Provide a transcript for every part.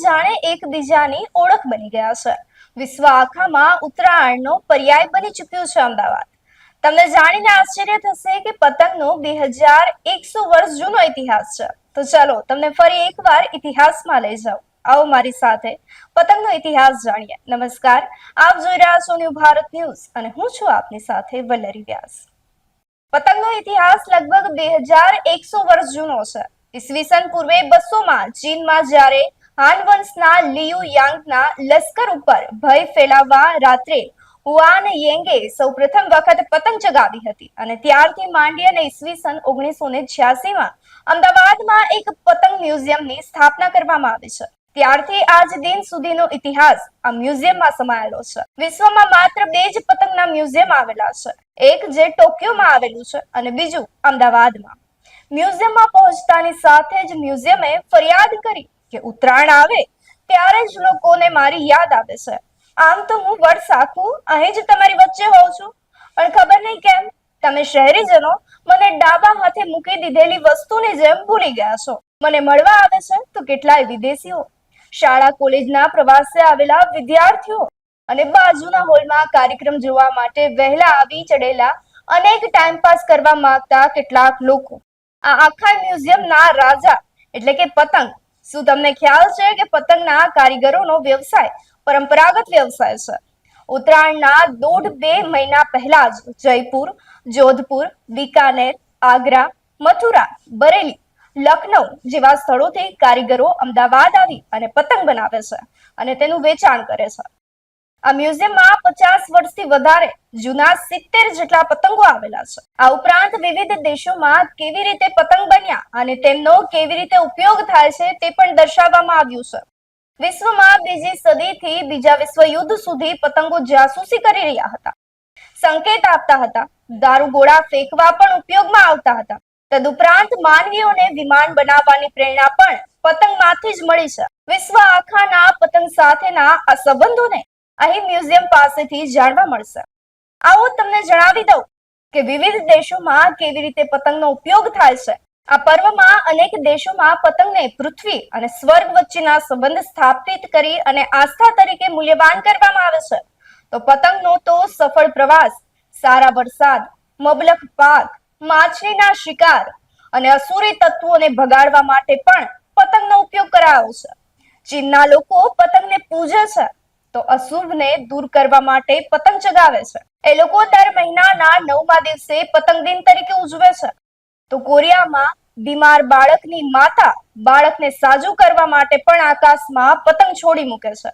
જાણે એકબીજાની ઓળખ બની ગયા છે. વિશ્વ આખામાં ઉત્તરાયણનો પર્યાય બની ચૂક્યો છે અમદાવાદ. તમને જાણીને આશ્ચર્ય થશે કે પતંગનો બે હજાર એકસો વર્ષ જૂનો ઇતિહાસ છે. તો ચાલો તમને ફરી એકવાર ઇતિહાસમાં લઈ જાઉં. આવો મારી સાથે પતંગનો ઇતિહાસ જાણીએ. નમસ્કાર, આપ જોઈ રહ્યા છો ન્યૂ ભારત ન્યૂઝ અને હું છું આપની સાથે વલ્લરી વ્યાસ. પતંગનો ઇતિહાસ લગભગ બે હજાર એકસો વર્ષ જૂનો છે. ઈસવીસન પૂર્વે બસોમાં ચીનમાં જ્યારે હાન વંશના લિયુ યાંગના લશ્કર ઉપર ભય ફેલાવવા રાત્રે હુઆન યેંગે સૌપ્રથમ વખત પતંગ ચગાવી હતી અને ત્યારથી માંડી અને ઈસવીસન ઓગણીસો ને છ્યાસીમાં અમદાવાદમાં એક પતંગ મ્યુઝિયમની સ્થાપના કરવામાં આવી છે. ત્યારથી આજ દિન સુધીનો ઇતિહાસ આ મ્યુઝિયમમાં સમાયેલો છે. વિશ્વમાં માત્ર બે જ પતંગના મ્યુઝિયમ આવેલા છે. એક જે ટોક્યોમાં આવેલું છે અને બીજું અમદાવાદમાં. મ્યુઝિયમમાં પહોંચતાની સાથે જ મ્યુઝિયમે ફરિયાદ કરી કે ઉત્તરાયણ આવે, ત્યારે જ લોકોને મારી યાદ આવે છે. આમ તો હું વર્ષ આખું અહીં જ તમારી વચ્ચે હોઉં છું. પણ ખબર નહીં કેમ, તમે શહેરીજનો મને ડાબા હાથે મૂકી દીધેલી વસ્તુની જેમ ભૂલી ગયા છો. મને મળવા આવે છે તો કેટલાય વિદેશીઓ, શાળા કોલેજના પ્રવાસે આવેલા વિદ્યાર્થીઓ અને બાજુના હોલમાં કાર્યક્રમ જોવા માટે વહેલા આવી ચડેલા અનેક ટાઈમ પાસ કરવા માંગતા કેટલાક લોકો. આ આખા મ્યુઝિયમના રાજા, એટલે કે પતંગ શું તમને ખ્યાલ છે કે પતંગના કારીગરોનો વ્યવસાય પરંપરાગત વ્યવસાય છે? ઉત્તરાયણના દોઢ બે મહિના પહેલા જ જયપુર, જોધપુર, બિકાનેર, આગ્રા, મથુરા, બરેલી લખનઉ જેવા સ્થળોથી કારીગરો અમદાવાદ આવી અને પતંગ બનાવે છે અને તેનું વેચાણ કરે છે. આ મ્યુઝિયમમાં પચાસ વર્ષથી વધારે જૂના સિત્તેર જેટલા પતંગો આવેલા છે. આ ઉપરાંત વિવિધ દેશોમાં કેવી રીતે પતંગ બન્યા અને તેમનો કેવી રીતે ઉપયોગ થાય છે તે પણ દર્શાવવામાં આવ્યું છે. વિશ્વમાં બીજી સદીથી બીજા વિશ્વયુદ્ધ સુધી પતંગો જાસૂસી કરી રહ્યા હતા. સંકેત આપતા હતા દારૂગોળા ફેંકવા પણ ઉપયોગમાં આવતા હતા. તદુપરાંત માનવીઓને વિમાન બનાવવાની પ્રેરણા પણ પતંગમાંથી જ મળી છે. વિશ્વ આખાના પતંગ સાથેના આ સંબંધોને અહીં મ્યુઝિયમ પાસેથી જાણવા મળશે. આવો તમને જણાવી દઉં કે વિવિધ દેશોમાં કેવી રીતે પતંગનો ઉપયોગ થાય છે. આ પર્વમાં અનેક દેશોમાં પતંગને પૃથ્વી અને સ્વર્ગ વચ્ચેના સંબંધ સ્થાપિત કરી અને આસ્થા તરીકે મૂલ્યવાન કરવામાં આવે છે. તો પતંગનો તો સફળ પ્રવાસ, સારા વરસાદ, મબલખ પાક, માછલીના શિકાર અને અસુરી તત્વોને ભગાડવા માટે પણ પતંગનો ઉપયોગ કરાયો છે. ચીનના લોકો પતંગને પૂજે છે. તો અશુભને દૂર કરવા માટે પતંગ ચગાવે છે. એ લોકો દર મહિનાના નવમા દિવસે પતંગ દિન તરીકે ઉજવે છે. તો કોરિયામાં બીમાર બાળકની માતા બાળકને સાજું કરવા માટે પણ આકાશમાં પતંગ છોડી મૂકે છે.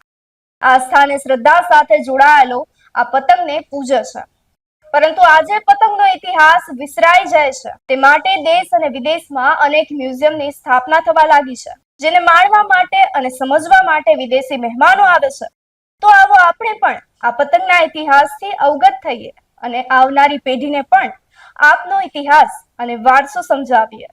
આ સ્થાને શ્રદ્ધા સાથે જોડાયેલો આ પતંગને પૂજે છે. પરંતુ આજે પતંગનો ઇતિહાસ વિસરાઈ જાય છે. તે માટે દેશ અને વિદેશમાં અનેક મ્યુઝિયમની સ્થાપના થવા લાગી છે. જેને માણવા માટે અને સમજવા માટે વિદેશી મહેમાનો આવે છે. આપણે પણ આ પતંગના ઇતિહાસથી અવગત થઈએ અને આવનારી પેઢીને પણ આપનો ઇતિહાસ અને વારસો સમજાવીએ.